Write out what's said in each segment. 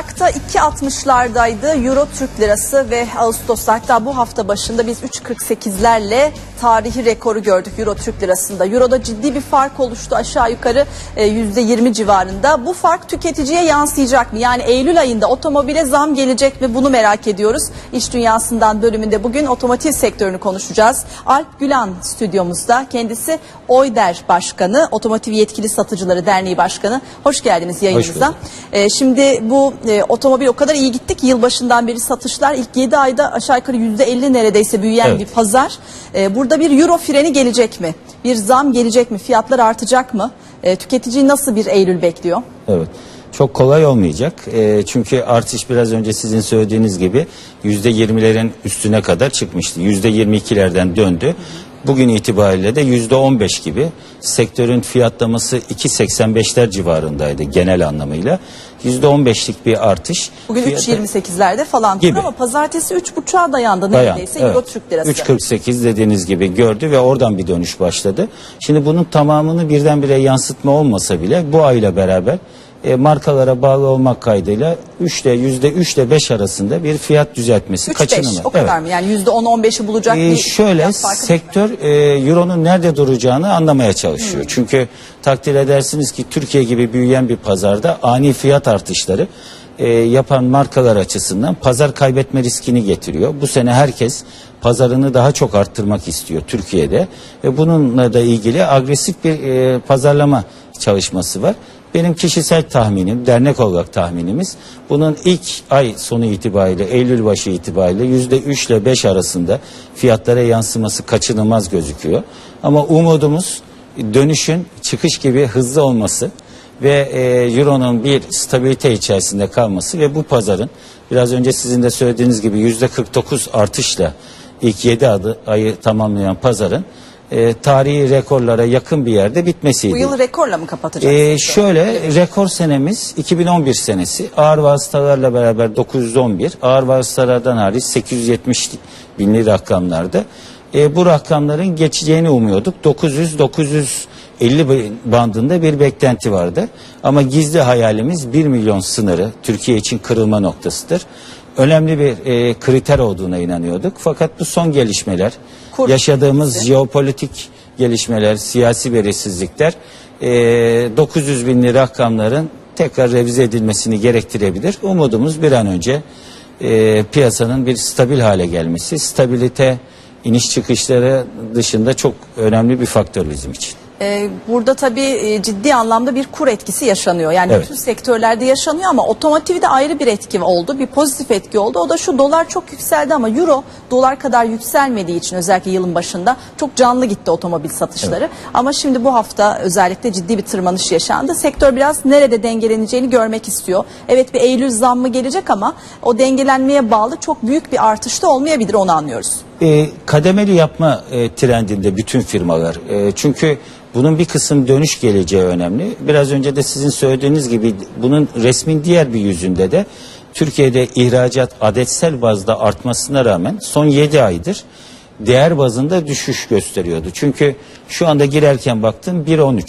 Ocak'ta 2.60'lardaydı Euro Türk Lirası ve Ağustos'ta hatta bu hafta başında biz 3.48'lerle tarihi rekoru gördük Euro Türk Lirası'nda. Euro'da ciddi bir fark oluştu aşağı yukarı e, %20 civarında. Bu fark tüketiciye yansıyacak mı? Yani Eylül ayında otomobile zam gelecek mi? Bunu merak ediyoruz. İş Dünyası'ndan bölümünde bugün otomotiv sektörünü konuşacağız. Alp Gülan stüdyomuzda. Kendisi Oyder Başkanı, Otomotiv Yetkili Satıcıları Derneği Başkanı. Hoş geldiniz yayınımıza. bulduk. Ee, şimdi bu e, otomobil o kadar iyi gitti ki yılbaşından beri satışlar ilk 7 ayda aşağı yukarı %50 neredeyse büyüyen Evet. bir pazar. Ee, burada bir euro freni gelecek mi? Bir zam gelecek mi? Fiyatlar artacak mı? Ee, tüketiciyi nasıl bir Eylül bekliyor? Evet. Çok kolay olmayacak. Ee, çünkü artış biraz önce sizin söylediğiniz gibi yüzde yirmilerin üstüne kadar çıkmıştı. Yüzde yirmi ikilerden döndü. Bugün itibariyle de yüzde on beş gibi sektörün fiyatlaması 2.85'ler civarındaydı genel anlamıyla. Yüzde on beşlik bir artış. Bugün Fiyata- 3.28'lerde falan Gibi. ama pazartesi 3.5'a dayandı Dayan, neredeyse evet. Euro Türk Lirası. 3.48 dediğiniz gibi gördü ve oradan bir dönüş başladı. Şimdi bunun tamamını birdenbire yansıtma olmasa bile bu ayla beraber e, markalara bağlı olmak kaydıyla 3 ile %3 ile 5 arasında bir fiyat düzeltmesi 3-5 kaçınılmaz. o kadar Evet. mı? Yani %10-15'i bulacak Ee, bir şöyle sektör e, euronun nerede duracağını anlamaya çalışıyor. Çünkü takdir edersiniz ki Türkiye gibi büyüyen bir pazarda ani fiyat artışları e, yapan markalar açısından pazar kaybetme riskini getiriyor. Bu sene herkes pazarını daha çok arttırmak istiyor Türkiye'de ve bununla da ilgili agresif bir e, pazarlama çalışması var. Benim kişisel tahminim, dernek olarak tahminimiz bunun ilk ay sonu itibariyle, Eylül başı itibariyle yüzde üç ile beş arasında fiyatlara yansıması kaçınılmaz gözüküyor. Ama umudumuz dönüşün çıkış gibi hızlı olması ve e, Euro'nun bir stabilite içerisinde kalması ve bu pazarın biraz önce sizin de söylediğiniz gibi yüzde 49 artışla ilk 7 adı, ayı tamamlayan pazarın e, tarihi rekorlara yakın bir yerde bitmesiydi. Bu yıl rekorla mı kapatacak? Ee, şöyle rekor senemiz 2011 senesi ağır vasıtalarla beraber 911 ağır vasıtalardan hariç 870 binli rakamlarda. Ee, bu rakamların geçeceğini umuyorduk 900-950 bandında bir beklenti vardı ama gizli hayalimiz 1 milyon sınırı Türkiye için kırılma noktasıdır. Önemli bir e, kriter olduğuna inanıyorduk fakat bu son gelişmeler Kur yaşadığımız krizi. jeopolitik gelişmeler, siyasi belirsizlikler e, 900 binli rakamların tekrar revize edilmesini gerektirebilir. Umudumuz bir an önce e, piyasanın bir stabil hale gelmesi. Stabilite iniş çıkışları dışında çok önemli bir faktör bizim için. Ee, burada tabii e, ciddi anlamda bir kur etkisi yaşanıyor. Yani Evet. bütün sektörlerde yaşanıyor ama otomotivde ayrı bir etki oldu. Bir pozitif etki oldu. O da şu dolar çok yükseldi ama euro dolar kadar yükselmediği için özellikle yılın başında çok canlı gitti otomobil satışları. Ama şimdi bu hafta özellikle ciddi bir tırmanış yaşandı. Sektör biraz nerede dengeleneceğini görmek istiyor. Evet bir Eylül zammı gelecek ama o dengelenmeye bağlı çok büyük bir artış da olmayabilir onu anlıyoruz. E, kademeli yapma e, trendinde bütün firmalar. E, çünkü bunun bir kısım dönüş geleceği önemli. Biraz önce de sizin söylediğiniz gibi bunun resmin diğer bir yüzünde de Türkiye'de ihracat adetsel bazda artmasına rağmen son 7 aydır değer bazında düşüş gösteriyordu. Çünkü şu anda girerken baktım 1.13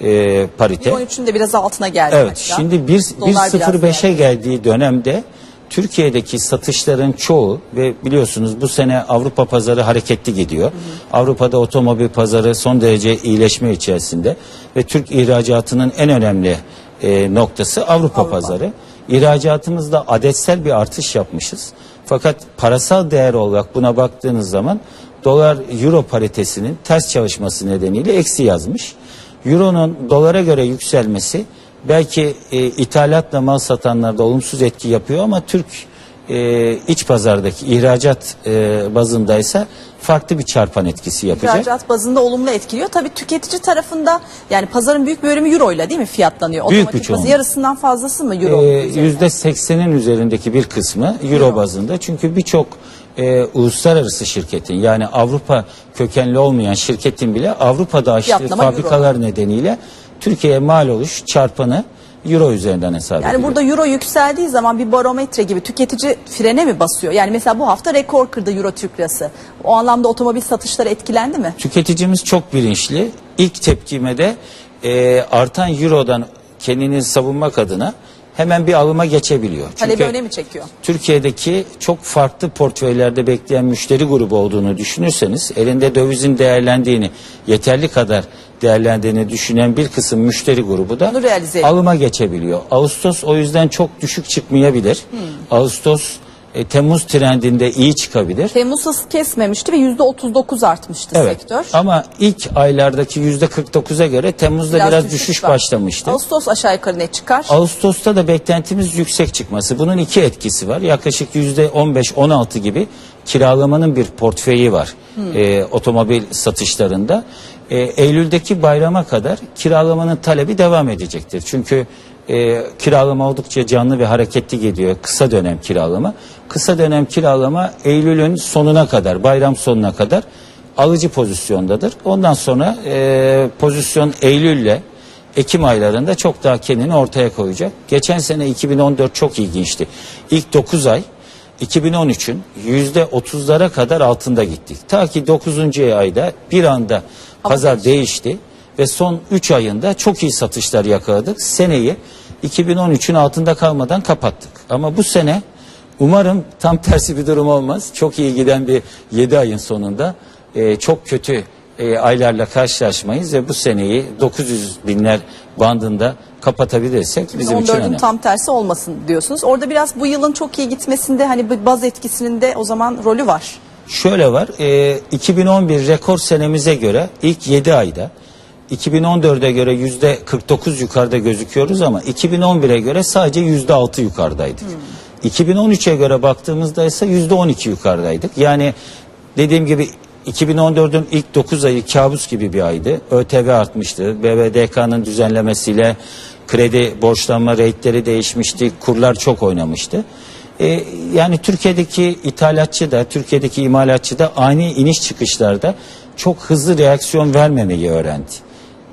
e, parite. 13'ün de biraz altına geldi. Evet hatta. şimdi bir- Dolar biraz 1.05'e geldi. geldiği dönemde Türkiye'deki satışların çoğu ve biliyorsunuz bu sene Avrupa pazarı hareketli gidiyor. Avrupa'da otomobil pazarı son derece iyileşme içerisinde ve Türk ihracatının en önemli e, noktası Avrupa, Avrupa. pazarı. İhracatımızda adetsel bir artış yapmışız. Fakat parasal değer olarak buna baktığınız zaman dolar euro paritesinin ters çalışması nedeniyle eksi yazmış. Euro'nun dolara göre yükselmesi belki e, ithalatla mal satanlarda olumsuz etki yapıyor ama Türk e, iç pazardaki ihracat e, bazındaysa farklı bir çarpan etkisi yapacak. İhracat bazında olumlu etkiliyor. Tabii tüketici tarafında yani pazarın büyük bölümü euro ile değil mi fiyatlanıyor? Büyük Otomatik bir bazı yarısından fazlası mı euro? Ee, üzerine? Yüzde seksenin üzerindeki bir kısmı euro, Euro. bazında. Çünkü birçok e, uluslararası şirketin yani Avrupa kökenli olmayan şirketin bile Avrupa'da açtığı Fiyatlama fabrikalar nedeniyle Türkiye'ye mal oluş çarpanı euro üzerinden hesap Yani ediliyor. burada euro yükseldiği zaman bir barometre gibi tüketici frene mi basıyor? Yani mesela bu hafta rekor kırdı euro Türk lirası. O anlamda otomobil satışları etkilendi mi? Tüketicimiz çok bilinçli. İlk tepkime de e, artan eurodan kendini savunmak adına hemen bir alıma geçebiliyor. Talebi Çünkü öne mi çekiyor? Türkiye'deki çok farklı portföylerde bekleyen müşteri grubu olduğunu düşünürseniz elinde dövizin değerlendiğini yeterli kadar değerlendiğini düşünen bir kısım müşteri grubu da Bunu realize alıma geçebiliyor. Ağustos o yüzden çok düşük çıkmayabilir. Hmm. Ağustos e, Temmuz trendinde iyi çıkabilir. Temmuz hız kesmemişti ve %39 artmıştı Evet. sektör. Ama ilk aylardaki yüzde 49'a göre Temmuz'da biraz, düşüş, var. başlamıştı. Ağustos aşağı yukarı ne çıkar? Ağustos'ta da beklentimiz yüksek çıkması. Bunun iki etkisi var. Yaklaşık yüzde 15-16 gibi kiralamanın bir portföyü var e, otomobil satışlarında. E, Eylül'deki bayrama kadar kiralamanın talebi devam edecektir. Çünkü e, kiralama oldukça canlı ve hareketli gidiyor. Kısa dönem kiralama. Kısa dönem kiralama Eylül'ün sonuna kadar, bayram sonuna kadar alıcı pozisyondadır. Ondan sonra e, pozisyon Eylül'le Ekim aylarında çok daha kendini ortaya koyacak. Geçen sene 2014 çok ilginçti. İlk 9 ay 2013'ün yüzde 30'lara kadar altında gittik. Ta ki 9. ayda bir anda pazar değişti ve son 3 ayında çok iyi satışlar yakaladık. Seneyi 2013'ün altında kalmadan kapattık. Ama bu sene umarım tam tersi bir durum olmaz. Çok iyi giden bir 7 ayın sonunda e, çok kötü e, aylarla karşılaşmayız ve bu seneyi 900 binler bandında kapatabilirsek bizim için 14'ün önemli. tam tersi olmasın diyorsunuz. Orada biraz bu yılın çok iyi gitmesinde hani bir baz etkisinin de o zaman rolü var. Şöyle var, e, 2011 rekor senemize göre ilk 7 ayda 2014'e göre yüzde 49 yukarıda gözüküyoruz ama 2011'e göre sadece yüzde 6 yukarıdaydık. 2013'e göre baktığımızda ise yüzde 12 yukarıdaydık. Yani dediğim gibi 2014'ün ilk 9 ayı kabus gibi bir aydı. ÖTV artmıştı. BVDK'nın düzenlemesiyle kredi borçlanma reytleri değişmişti. Kurlar çok oynamıştı. E, yani Türkiye'deki ithalatçı da Türkiye'deki imalatçı da ani iniş çıkışlarda çok hızlı reaksiyon vermemeyi öğrendi.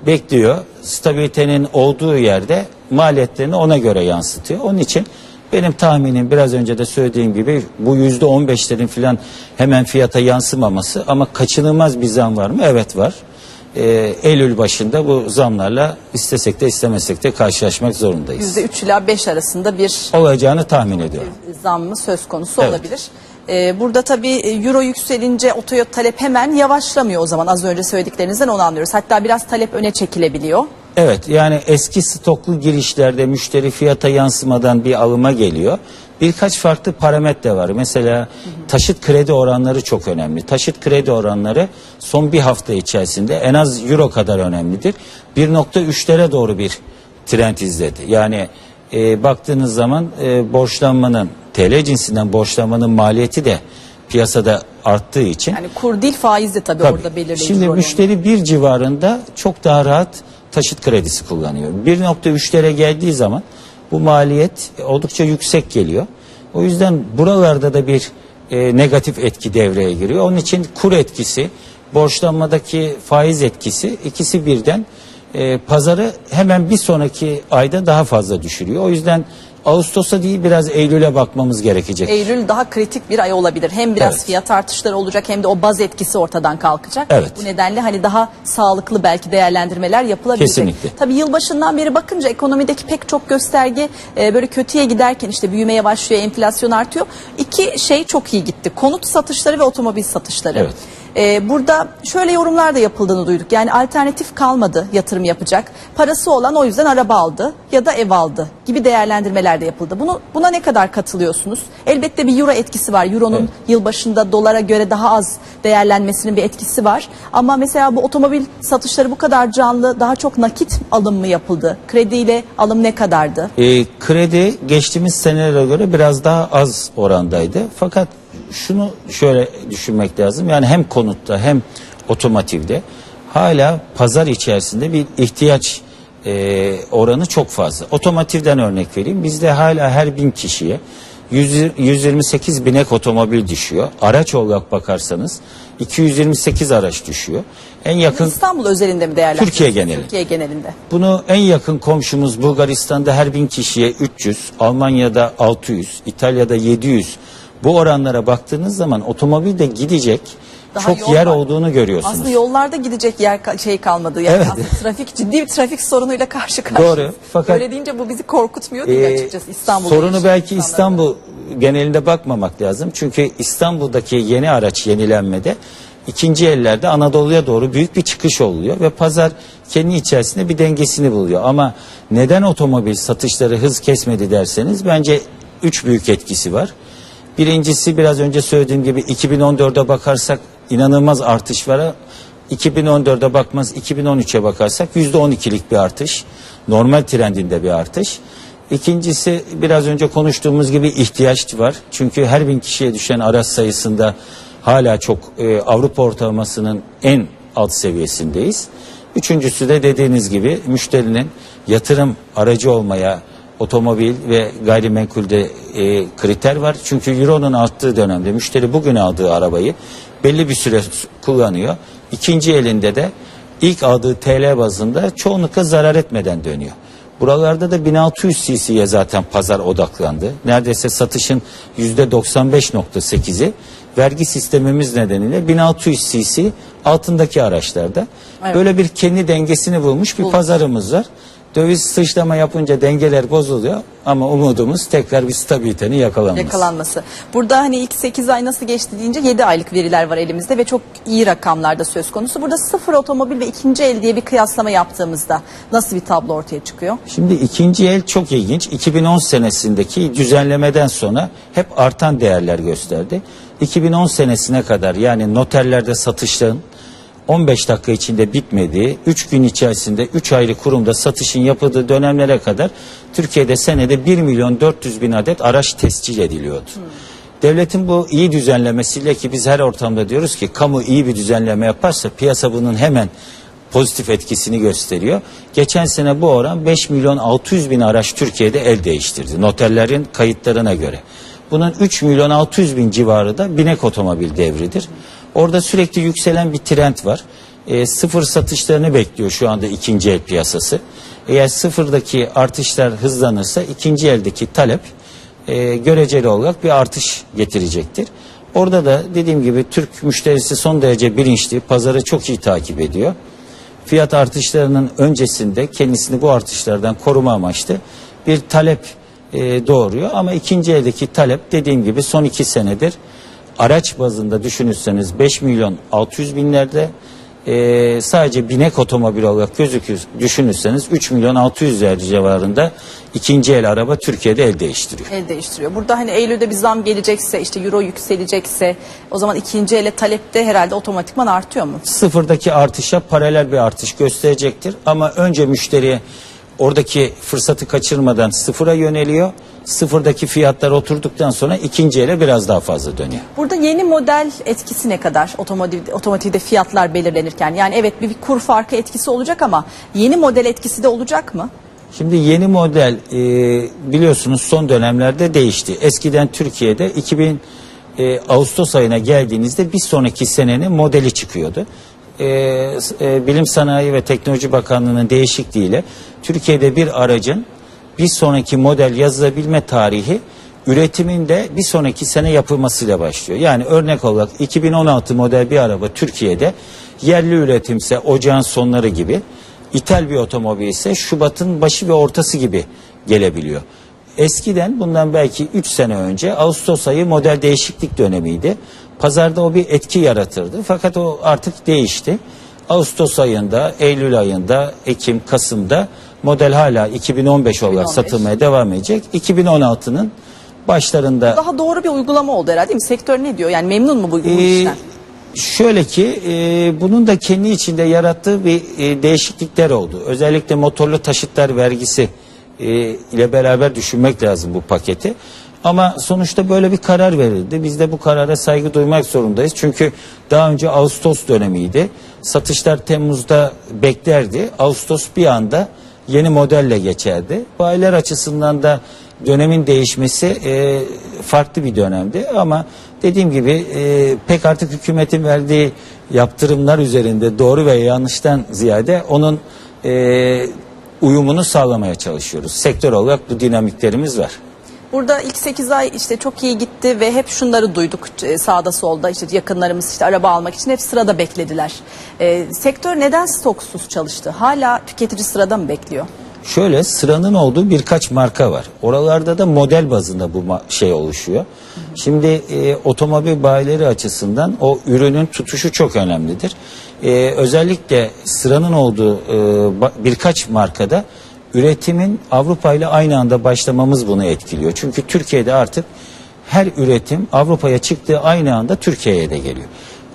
Bekliyor. Stabilitenin olduğu yerde maliyetlerini ona göre yansıtıyor. Onun için benim tahminim biraz önce de söylediğim gibi bu yüzde on beşlerin filan hemen fiyata yansımaması ama kaçınılmaz bir zam var mı? Evet var. E, Eylül başında bu zamlarla istesek de istemesek de karşılaşmak zorundayız. %3 ila 5 arasında bir Olacağını tahmin ediyorum. zammı söz konusu Evet. olabilir. Ee, burada tabii e, euro yükselince otoya talep hemen yavaşlamıyor o zaman az önce söylediklerinizden onu anlıyoruz. Hatta biraz talep öne çekilebiliyor. Evet yani eski stoklu girişlerde müşteri fiyata yansımadan bir alıma geliyor. Birkaç farklı parametre var. Mesela taşıt kredi oranları çok önemli. Taşıt kredi oranları son bir hafta içerisinde en az euro kadar önemlidir. 1.3'lere doğru bir trend izledi. Yani e, baktığınız zaman e, borçlanmanın TL cinsinden borçlanmanın maliyeti de piyasada arttığı için Yani kur değil faiz de tabii, Tabii. orada belirleyici Şimdi müşteri bir civarında çok daha rahat taşıt kredisi kullanıyor. 1.3'lere geldiği zaman bu maliyet oldukça yüksek geliyor. O yüzden buralarda da bir e, negatif etki devreye giriyor. Onun için kur etkisi, borçlanmadaki faiz etkisi ikisi birden e, pazarı hemen bir sonraki ayda daha fazla düşürüyor. O yüzden Ağustos'a değil biraz Eylül'e bakmamız gerekecek. Eylül daha kritik bir ay olabilir. Hem biraz Evet. fiyat artışları olacak hem de o baz etkisi ortadan kalkacak. Evet. Bu nedenle hani daha sağlıklı belki değerlendirmeler yapılabilecek. Kesinlikle. Tabii yılbaşından beri bakınca ekonomideki pek çok gösterge e, böyle kötüye giderken işte büyüme yavaşlıyor, enflasyon artıyor. İki şey çok iyi gitti. Konut satışları ve otomobil satışları. Evet. E, burada şöyle yorumlar da yapıldığını duyduk. Yani alternatif kalmadı yatırım yapacak. Parası olan o yüzden araba aldı ya da ev aldı gibi değerlendirmeler de yapıldı. Bunu buna ne kadar katılıyorsunuz? Elbette bir euro etkisi var. Euronun Evet. yılbaşında dolara göre daha az değerlenmesinin bir etkisi var. Ama mesela bu otomobil satışları bu kadar canlı, daha çok nakit alım mı yapıldı? Krediyle alım ne kadardı? E, kredi geçtiğimiz senelere göre biraz daha az orandaydı. Fakat şunu şöyle düşünmek lazım. Yani hem konutta hem otomotivde hala pazar içerisinde bir ihtiyaç e, oranı çok fazla. Otomotivden örnek vereyim. Bizde hala her bin kişiye 100 128 binek otomobil düşüyor. Araç olarak bakarsanız 228 araç düşüyor. En yakın İstanbul özelinde mi değerlendiriyorsunuz? Türkiye geneli. Türkiye genelinde. bunu en yakın komşumuz Bulgaristan'da her bin kişiye 300, Almanya'da 600, İtalya'da 700. Bu oranlara baktığınız zaman otomobil de gidecek Daha çok yol yer var. olduğunu görüyorsunuz. Aslında yollarda gidecek yer ka- şey kalmadı. Yani Evet. aslında trafik ciddi bir trafik sorunuyla karşı karşıyayız. Doğru. Fakat- Öyle deyince bu bizi korkutmuyor değil Ee, açıkçası İstanbul'da. Sorunu yaşayan belki insanların. İstanbul genelinde bakmamak lazım. Çünkü İstanbul'daki yeni araç yenilenmede ikinci ellerde Anadolu'ya doğru büyük bir çıkış oluyor ve pazar kendi içerisinde bir dengesini buluyor. Ama neden otomobil satışları hız kesmedi derseniz bence üç büyük etkisi var. Birincisi biraz önce söylediğim gibi 2014'e bakarsak inanılmaz artış var. 2014'e bakmaz 2013'e bakarsak %12'lik bir artış. Normal trendinde bir artış. İkincisi biraz önce konuştuğumuz gibi ihtiyaç var. Çünkü her bin kişiye düşen araç sayısında hala çok e, Avrupa ortalamasının en alt seviyesindeyiz. Üçüncüsü de dediğiniz gibi müşterinin yatırım aracı olmaya otomobil ve gayrimenkulde e, kriter var. Çünkü Euro'nun arttığı dönemde müşteri bugün aldığı arabayı belli bir süre kullanıyor. İkinci elinde de ilk aldığı TL bazında çoğunlukla zarar etmeden dönüyor. Buralarda da 1600 cc'ye zaten pazar odaklandı. Neredeyse satışın %95.8'i vergi sistemimiz nedeniyle 1600 cc altındaki araçlarda. Evet. Böyle bir kendi dengesini bulmuş bir Bulmuş. pazarımız var. Döviz sıçrama yapınca dengeler bozuluyor ama umudumuz tekrar bir stabilitenin yakalanması. yakalanması. Burada hani ilk 8 ay nasıl geçti deyince 7 aylık veriler var elimizde ve çok iyi rakamlarda söz konusu. Burada sıfır otomobil ve ikinci el diye bir kıyaslama yaptığımızda nasıl bir tablo ortaya çıkıyor? Şimdi ikinci el çok ilginç. 2010 senesindeki düzenlemeden sonra hep artan değerler gösterdi. 2010 senesine kadar yani noterlerde satışların 15 dakika içinde bitmediği, 3 gün içerisinde 3 ayrı kurumda satışın yapıldığı dönemlere kadar Türkiye'de senede 1 milyon 400 bin adet araç tescil ediliyordu. Devletin bu iyi düzenlemesiyle ki biz her ortamda diyoruz ki kamu iyi bir düzenleme yaparsa piyasa bunun hemen pozitif etkisini gösteriyor. Geçen sene bu oran 5 milyon 600 bin araç Türkiye'de el değiştirdi noterlerin kayıtlarına göre. Bunun 3 milyon 600 bin civarı da binek otomobil devridir. Orada sürekli yükselen bir trend var. E, sıfır satışlarını bekliyor şu anda ikinci el piyasası. Eğer sıfırdaki artışlar hızlanırsa ikinci eldeki talep e, göreceli olarak bir artış getirecektir. Orada da dediğim gibi Türk müşterisi son derece bilinçli, pazarı çok iyi takip ediyor. Fiyat artışlarının öncesinde kendisini bu artışlardan koruma amaçlı bir talep e, doğuruyor. Ama ikinci eldeki talep dediğim gibi son iki senedir araç bazında düşünürseniz 5 milyon 600 binlerde e, sadece binek otomobil olarak gözükür düşünürseniz 3 milyon 600 yer civarında ikinci el araba Türkiye'de el değiştiriyor. El değiştiriyor. Burada hani Eylül'de bir zam gelecekse işte euro yükselecekse o zaman ikinci ele talepte herhalde otomatikman artıyor mu? sıfırdaki artışa paralel bir artış gösterecektir. Ama önce müşteriye oradaki fırsatı kaçırmadan sıfıra yöneliyor. Sıfırdaki fiyatlar oturduktan sonra ikinci ele biraz daha fazla dönüyor. Burada yeni model etkisi ne kadar otomotiv, otomotivde fiyatlar belirlenirken? Yani evet bir, bir kur farkı etkisi olacak ama yeni model etkisi de olacak mı? Şimdi yeni model e, biliyorsunuz son dönemlerde değişti. Eskiden Türkiye'de 2000 e, Ağustos ayına geldiğinizde bir sonraki senenin modeli çıkıyordu. E, e, Bilim Sanayi ve Teknoloji Bakanlığı'nın değişikliğiyle Türkiye'de bir aracın bir sonraki model yazılabilme tarihi üretiminde bir sonraki sene yapılmasıyla başlıyor. Yani örnek olarak 2016 model bir araba Türkiye'de yerli üretimse ocağın sonları gibi İthal bir otomobil ise Şubat'ın başı ve ortası gibi gelebiliyor. Eskiden bundan belki 3 sene önce Ağustos ayı model değişiklik dönemiydi. Pazarda o bir etki yaratırdı. Fakat o artık değişti. Ağustos ayında, Eylül ayında, Ekim, Kasım'da model hala 2015 olarak 2015. satılmaya devam edecek. 2016'nın başlarında Daha doğru bir uygulama oldu herhalde değil mi? Sektör ne diyor? Yani memnun mu bu, bu Ee, işten? Şöyle ki e, bunun da kendi içinde yarattığı bir e, değişiklikler oldu. Özellikle motorlu taşıtlar vergisi e, ile beraber düşünmek lazım bu paketi. Ama sonuçta böyle bir karar verildi. Biz de bu karara saygı duymak zorundayız. Çünkü daha önce Ağustos dönemiydi. Satışlar Temmuz'da beklerdi. Ağustos bir anda yeni modelle geçerdi. Bayiler açısından da dönemin değişmesi e, farklı bir dönemdi ama dediğim gibi e, pek artık hükümetin verdiği yaptırımlar üzerinde doğru ve yanlıştan ziyade onun e, uyumunu sağlamaya çalışıyoruz. Sektör olarak bu dinamiklerimiz var. Burada ilk 8 ay işte çok iyi gitti ve hep şunları duyduk e, sağda solda işte yakınlarımız işte araba almak için hep sırada beklediler. E, sektör neden stoksuz çalıştı? Hala tüketici sırada mı bekliyor? Şöyle sıranın olduğu birkaç marka var. Oralarda da model bazında bu şey oluşuyor. Şimdi e, otomobil bayileri açısından o ürünün tutuşu çok önemlidir. E, özellikle sıranın olduğu e, birkaç markada üretimin Avrupa ile aynı anda başlamamız bunu etkiliyor. Çünkü Türkiye'de artık her üretim Avrupa'ya çıktığı aynı anda Türkiye'ye de geliyor.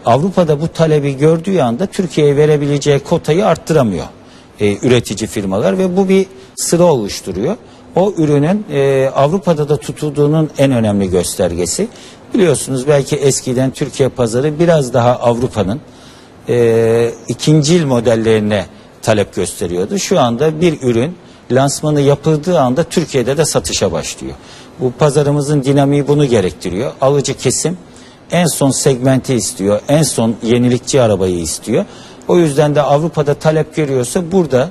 Avrupa'da bu talebi gördüğü anda Türkiye'ye verebileceği kotayı arttıramıyor e, üretici firmalar ve bu bir sıra oluşturuyor. O ürünün e, Avrupa'da da tutulduğunun en önemli göstergesi. Biliyorsunuz belki eskiden Türkiye pazarı biraz daha Avrupa'nın e, ikincil modellerine talep gösteriyordu. Şu anda bir ürün lansmanı yapıldığı anda Türkiye'de de satışa başlıyor. Bu pazarımızın dinamiği bunu gerektiriyor. Alıcı kesim en son segmenti istiyor, en son yenilikçi arabayı istiyor. O yüzden de Avrupa'da talep görüyorsa burada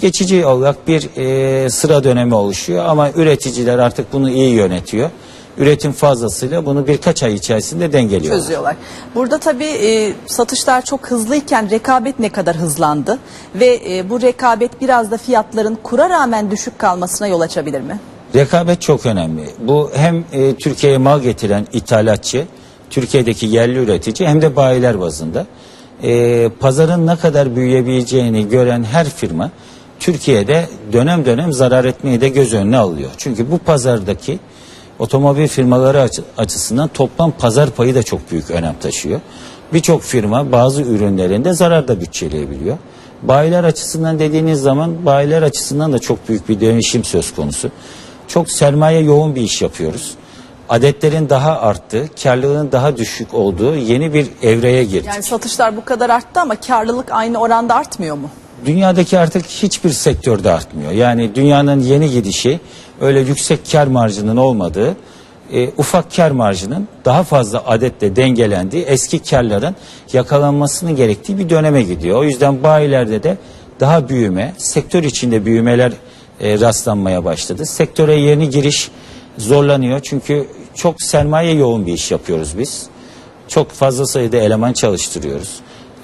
geçici olarak bir e, sıra dönemi oluşuyor ama üreticiler artık bunu iyi yönetiyor. Üretim fazlasıyla bunu birkaç ay içerisinde dengeliyorlar. Çözüyorlar. Burada tabii e, satışlar çok hızlıyken rekabet ne kadar hızlandı ve e, bu rekabet biraz da fiyatların kura rağmen düşük kalmasına yol açabilir mi? Rekabet çok önemli. Bu hem e, Türkiye'ye mal getiren ithalatçı, Türkiye'deki yerli üretici hem de bayiler bazında. E, pazarın ne kadar büyüyebileceğini gören her firma Türkiye'de dönem dönem zarar etmeyi de göz önüne alıyor. Çünkü bu pazardaki otomobil firmaları açı- açısından toplam pazar payı da çok büyük önem taşıyor. Birçok firma bazı ürünlerinde zarar da bütçeleyebiliyor. Bayiler açısından dediğiniz zaman bayiler açısından da çok büyük bir dönüşüm söz konusu. Çok sermaye yoğun bir iş yapıyoruz. Adetlerin daha arttığı, karlılığın daha düşük olduğu yeni bir evreye girdik. Yani satışlar bu kadar arttı ama karlılık aynı oranda artmıyor mu? Dünyadaki artık hiçbir sektörde artmıyor. Yani dünyanın yeni gidişi öyle yüksek kar marjının olmadığı, e, ufak kar marjının daha fazla adetle dengelendiği, eski karların yakalanmasını gerektiği bir döneme gidiyor. O yüzden bayilerde de daha büyüme, sektör içinde büyümeler e, rastlanmaya başladı. Sektöre yeni giriş zorlanıyor çünkü çok sermaye yoğun bir iş yapıyoruz biz. Çok fazla sayıda eleman çalıştırıyoruz.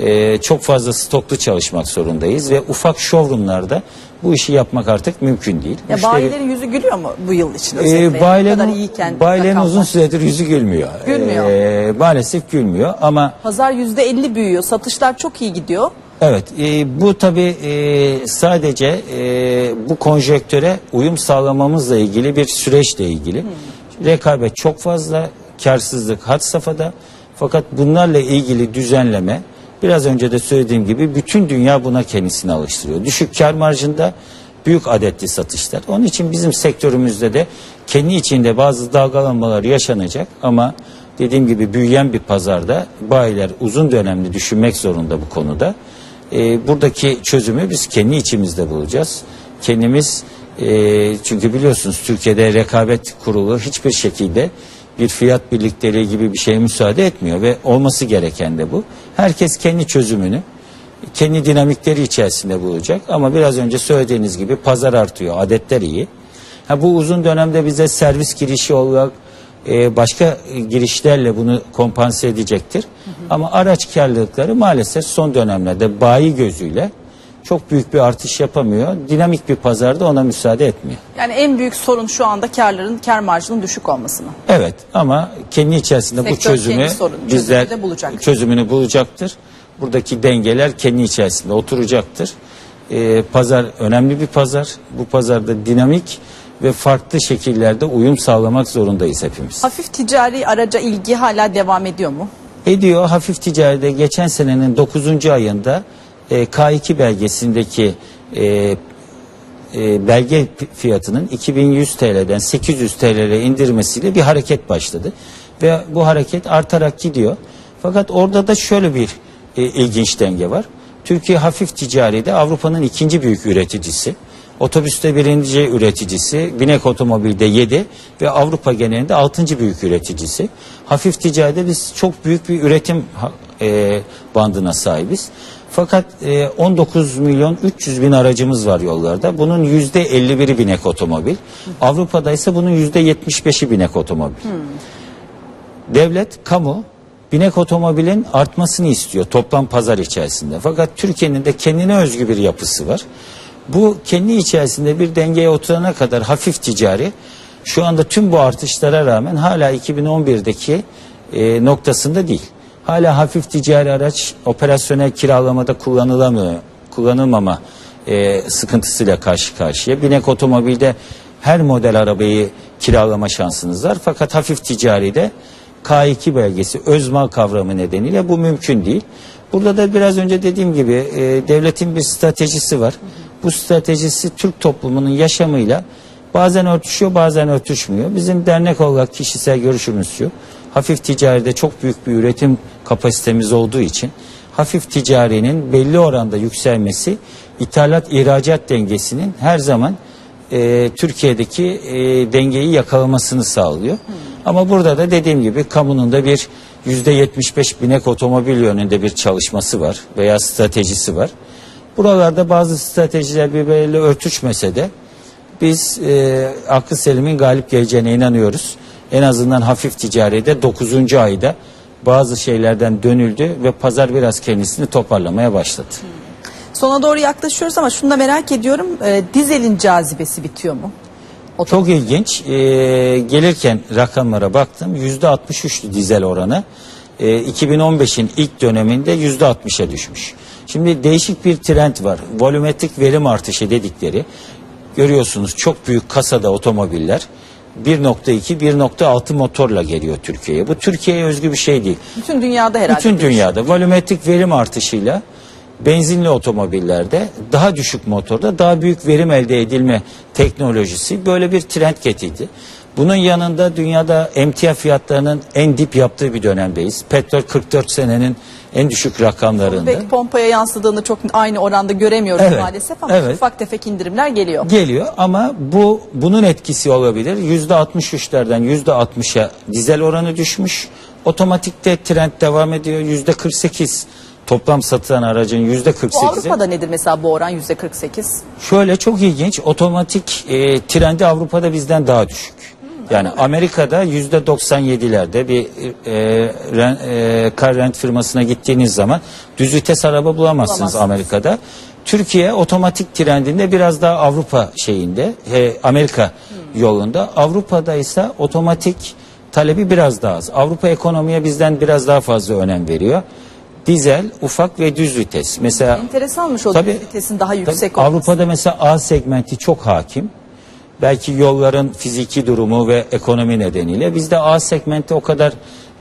Ee, çok fazla stoklu çalışmak zorundayız ve ufak showroomlarda bu işi yapmak artık mümkün değil. Ya Müşteri- bayilerin yüzü gülüyor mu bu yıl için Ee, özellikle? bu bayilerin, kadar iyiyken bayilerin rakamlar. uzun süredir yüzü gülmüyor. Gülmüyor. Ee, maalesef gülmüyor ama Pazar yüzde elli büyüyor. Satışlar çok iyi gidiyor. Evet, e, bu tabi sadece e, bu konjöktöre uyum sağlamamızla ilgili bir süreçle ilgili. Rekabet çok fazla, karsızlık had safhada. Fakat bunlarla ilgili düzenleme, biraz önce de söylediğim gibi bütün dünya buna kendisini alıştırıyor. Düşük kar marjında büyük adetli satışlar. Onun için bizim sektörümüzde de kendi içinde bazı dalgalanmalar yaşanacak ama dediğim gibi büyüyen bir pazarda bayiler uzun dönemli düşünmek zorunda bu konuda. Ee, buradaki çözümü biz kendi içimizde bulacağız. Kendimiz e, çünkü biliyorsunuz Türkiye'de rekabet kurulu hiçbir şekilde bir fiyat birlikteliği gibi bir şeye müsaade etmiyor ve olması gereken de bu. Herkes kendi çözümünü kendi dinamikleri içerisinde bulacak ama biraz önce söylediğiniz gibi pazar artıyor, adetler iyi. Ha, bu uzun dönemde bize servis girişi olarak e, başka girişlerle bunu kompanse edecektir. Ama araç karlılıkları maalesef son dönemlerde bayi gözüyle çok büyük bir artış yapamıyor. Dinamik bir pazarda ona müsaade etmiyor. Yani en büyük sorun şu anda karların, kar marjının düşük olması mı? Evet ama kendi içerisinde bu Sektör çözümü sorun- çözümünü bizler de bulacak. çözümünü bulacaktır. Buradaki dengeler kendi içerisinde oturacaktır. Ee, pazar önemli bir pazar. Bu pazarda dinamik ve farklı şekillerde uyum sağlamak zorundayız hepimiz. Hafif ticari araca ilgi hala devam ediyor mu? Ediyor hafif ticarede geçen senenin 9. ayında e, K2 belgesindeki e, e, belge fiyatının 2100 TL'den 800 TL'ye indirmesiyle bir hareket başladı. Ve bu hareket artarak gidiyor. Fakat orada da şöyle bir e, ilginç denge var. Türkiye hafif ticaride Avrupa'nın ikinci büyük üreticisi. Otobüste birinci üreticisi, binek otomobilde 7 ve Avrupa genelinde 6. büyük üreticisi. Hafif ticarede biz çok büyük bir üretim e, bandına sahibiz. Fakat e, 19 milyon 300 bin aracımız var yollarda. Bunun yüzde 51'i binek otomobil. Avrupa'da ise bunun yüzde 75'i binek otomobil. Devlet, kamu binek otomobilin artmasını istiyor toplam pazar içerisinde. Fakat Türkiye'nin de kendine özgü bir yapısı var. Bu kendi içerisinde bir dengeye oturana kadar hafif ticari şu anda tüm bu artışlara rağmen hala 2011'deki e, noktasında değil. Hala hafif ticari araç operasyonel kiralamada kullanılamıyor, kullanılmama e, sıkıntısıyla karşı karşıya. Binek otomobilde her model arabayı kiralama şansınız var. Fakat hafif ticaride K2 belgesi özmal kavramı nedeniyle bu mümkün değil. Burada da biraz önce dediğim gibi e, devletin bir stratejisi var. Bu stratejisi Türk toplumunun yaşamıyla bazen örtüşüyor bazen örtüşmüyor. Bizim dernek olarak kişisel görüşümüz şu. Hafif ticaride çok büyük bir üretim kapasitemiz olduğu için hafif ticarinin belli oranda yükselmesi ithalat ihracat dengesinin her zaman e, Türkiye'deki e, dengeyi yakalamasını sağlıyor. Ama burada da dediğim gibi kamunun da bir yüzde 75 binek otomobil yönünde bir çalışması var veya stratejisi var. Buralarda bazı stratejiler birbirleriyle örtüşmese de biz e, aklı selimin galip geleceğine inanıyoruz. En azından hafif ticaride 9. ayda bazı şeylerden dönüldü ve pazar biraz kendisini toparlamaya başladı. Sona doğru yaklaşıyoruz ama şunu da merak ediyorum. e, dizelin cazibesi bitiyor mu? Çok ilginç. Ee, gelirken rakamlara baktım. Yüzde 63'tü dizel oranı. Ee, 2015'in ilk döneminde yüzde 60'a düşmüş. Şimdi değişik bir trend var. Volümetrik verim artışı dedikleri. Görüyorsunuz çok büyük kasada otomobiller 1.2 1.6 motorla geliyor Türkiye'ye. Bu Türkiye'ye özgü bir şey değil. Bütün dünyada herhalde. Bütün dünyada volümetrik verim artışıyla benzinli otomobillerde daha düşük motorda daha büyük verim elde edilme teknolojisi böyle bir trend getirdi. Bunun yanında dünyada emtia fiyatlarının en dip yaptığı bir dönemdeyiz. Petrol 44 senenin en düşük rakamlarında. Belki pompaya yansıdığını çok aynı oranda göremiyoruz Evet, maalesef ama evet. ufak tefek indirimler geliyor. geliyor ama bu bunun etkisi olabilir. Yüzde 63'lerden yüzde 60'a dizel oranı düşmüş. Otomatikte trend devam ediyor. Yüzde 48 toplam satılan aracın Bu 48'i. Avrupa'da nedir mesela bu oran yüzde 48? Şöyle çok ilginç otomatik e, trendi Avrupa'da bizden daha düşük. Yani Amerika'da yüzde 97'lerde bir e, ren, e, car rent firmasına gittiğiniz zaman düz vites araba bulamazsınız Bulamazsınız. Amerika'da. Türkiye otomatik trendinde biraz daha Avrupa şeyinde, e, Amerika yolunda. Avrupa'da ise otomatik talebi biraz daha az. Avrupa ekonomiye bizden biraz daha fazla önem veriyor. Dizel, ufak ve düz vites. Mesela Enteresanmış o Tabii. vitesin daha yüksek Tabii olması. Avrupa'da mesela A segmenti çok hakim. Belki yolların fiziki durumu ve ekonomi nedeniyle bizde A segmenti o kadar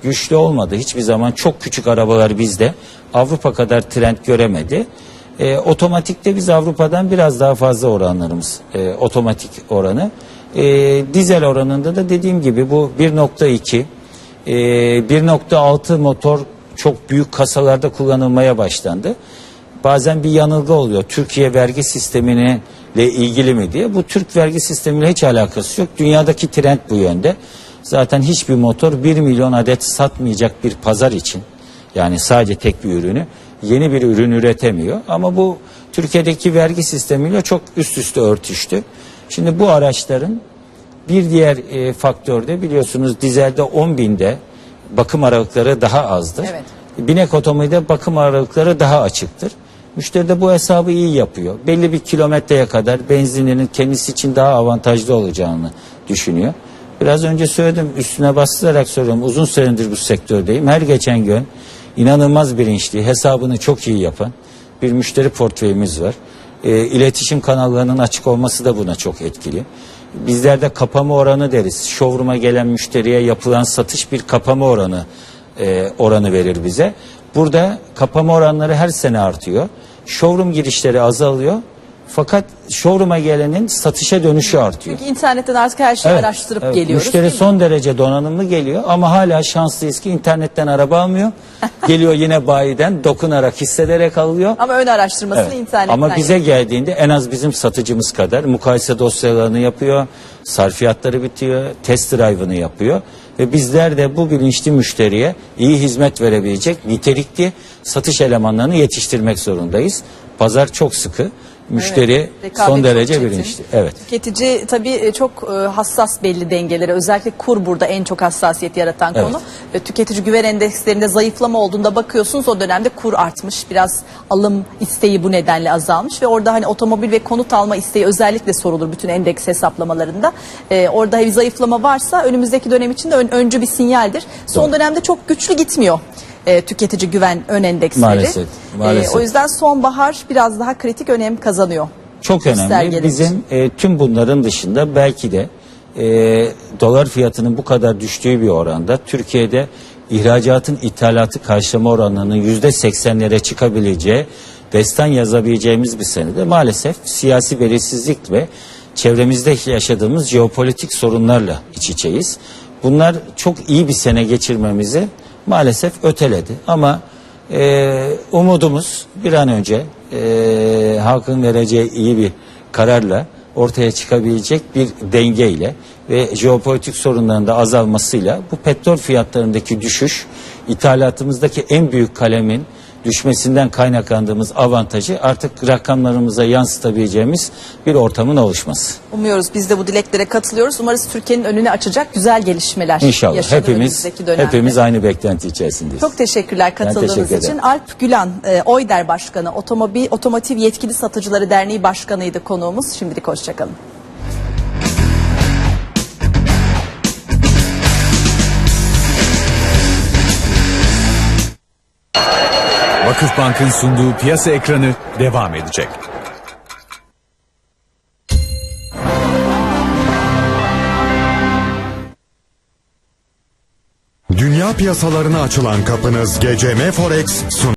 güçlü olmadı. Hiçbir zaman çok küçük arabalar bizde Avrupa kadar trend göremedi. E, otomatikte biz Avrupa'dan biraz daha fazla oranlarımız e, otomatik oranı. E, dizel oranında da dediğim gibi bu 1.2 e, 1.6 motor çok büyük kasalarda kullanılmaya başlandı bazen bir yanılgı oluyor. Türkiye vergi sistemine ile ilgili mi diye. Bu Türk vergi sistemiyle hiç alakası yok. Dünyadaki trend bu yönde. Zaten hiçbir motor 1 milyon adet satmayacak bir pazar için yani sadece tek bir ürünü yeni bir ürün üretemiyor. Ama bu Türkiye'deki vergi sistemiyle çok üst üste örtüştü. Şimdi bu araçların bir diğer e, faktör de biliyorsunuz dizelde 10 binde bakım aralıkları daha azdır. Evet. Binek otomobilde bakım aralıkları daha açıktır. Müşteri de bu hesabı iyi yapıyor. Belli bir kilometreye kadar benzininin kendisi için daha avantajlı olacağını düşünüyor. Biraz önce söyledim üstüne bastırarak söylüyorum uzun süredir bu sektördeyim. Her geçen gün inanılmaz bilinçli hesabını çok iyi yapan bir müşteri portföyümüz var. E, iletişim kanallarının açık olması da buna çok etkili. Bizlerde kapama oranı deriz. Showroom'a gelen müşteriye yapılan satış bir kapama oranı e, oranı verir bize. Burada kapama oranları her sene artıyor. Showroom girişleri azalıyor. Fakat showroom'a gelenin satışa dönüşü artıyor. Çünkü internetten artık her şeyi Evet, araştırıp evet. geliyoruz. Müşteri son derece donanımlı geliyor ama hala şanslıyız ki internetten araba almıyor. geliyor yine bayiden dokunarak hissederek alıyor. Ama ön araştırmasını Evet. internetten Ama bize yapıyor. geldiğinde en az bizim satıcımız kadar mukayese dosyalarını yapıyor, sarfiyatları bitiyor, test drive'ını yapıyor. Ve bizler de bu bilinçli müşteriye iyi hizmet verebilecek nitelikli satış elemanlarını yetiştirmek zorundayız. Pazar çok sıkı. Müşteri Rekabet son derece çetin. bilinçli. Evet. Tüketici tabii e, çok e, hassas belli dengeleri. Özellikle kur burada en çok hassasiyet yaratan Evet. konu. Tüketici güven endekslerinde zayıflama olduğunda bakıyorsunuz o dönemde kur artmış. Biraz alım isteği bu nedenle azalmış ve orada hani otomobil ve konut alma isteği özellikle sorulur bütün endeks hesaplamalarında. E, orada bir zayıflama varsa önümüzdeki dönem için de ön- öncü bir sinyaldir. Son Doğru. dönemde çok güçlü gitmiyor. E, tüketici güven ön endeksleri. Maalesef, maalesef. E, o yüzden sonbahar biraz daha kritik önem kazanıyor. Çok önemli. Bizim e, tüm bunların dışında belki de e, dolar fiyatının bu kadar düştüğü bir oranda Türkiye'de ihracatın ithalatı karşılama oranlarının yüzde seksenlere çıkabileceği destan yazabileceğimiz bir senede maalesef siyasi belirsizlik ve çevremizde yaşadığımız jeopolitik sorunlarla iç içeyiz. Bunlar çok iyi bir sene geçirmemizi maalesef öteledi. Ama ee, umudumuz bir an önce e, halkın vereceği iyi bir kararla ortaya çıkabilecek bir dengeyle ve jeopolitik sorunların da azalmasıyla bu petrol fiyatlarındaki düşüş ithalatımızdaki en büyük kalemin düşmesinden kaynaklandığımız avantajı artık rakamlarımıza yansıtabileceğimiz bir ortamın oluşması. Umuyoruz biz de bu dileklere katılıyoruz. Umarız Türkiye'nin önüne açacak güzel gelişmeler İnşallah hepimiz hepimiz aynı beklenti içerisindeyiz. Çok teşekkürler katıldığınız teşekkür için. Alp Gülan, e, Oyder Başkanı, Otomobil, Otomotiv Yetkili Satıcıları Derneği Başkanı'ydı konuğumuz. Şimdilik hoşçakalın. Vakıfbank'ın sunduğu piyasa ekranı devam edecek. Dünya piyasalarına açılan kapınız GCM Forex sunar.